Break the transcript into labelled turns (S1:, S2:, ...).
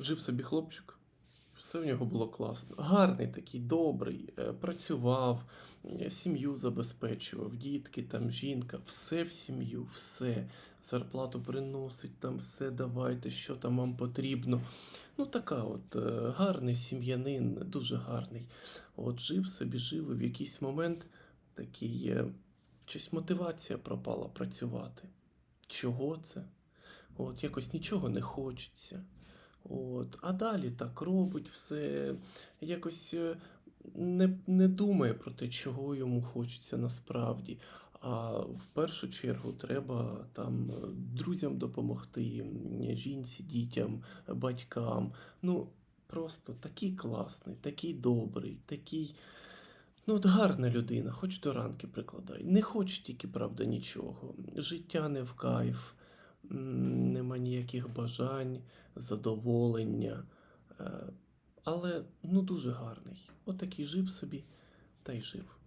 S1: Жив собі хлопчик, все в нього було класно. Гарний такий, добрий, е, працював, е, сім'ю забезпечував, дітки, там, жінка, все в сім'ю, все. Зарплату приносить, там все давайте, що там вам потрібно. Ну, така от е, гарний сім'янин, дуже гарний. От жив собі, жив, і в якийсь момент такий, щось мотивація пропала працювати. Чого це? От якось нічого не хочеться. От, а далі так робить все, якось е, не, не думає про те, чого йому хочеться насправді. А в першу чергу треба там е, друзям допомогти, жінці, дітям, батькам. Ну, просто такий класний, такий добрий, такий. Ну, от гарна людина, хоч до ранки прикладай. Не хоче тільки, правда, нічого. Життя не в кайф, нема ніяких бажань, задоволення. Е, Але ну дуже гарний. От жив собі та й жив.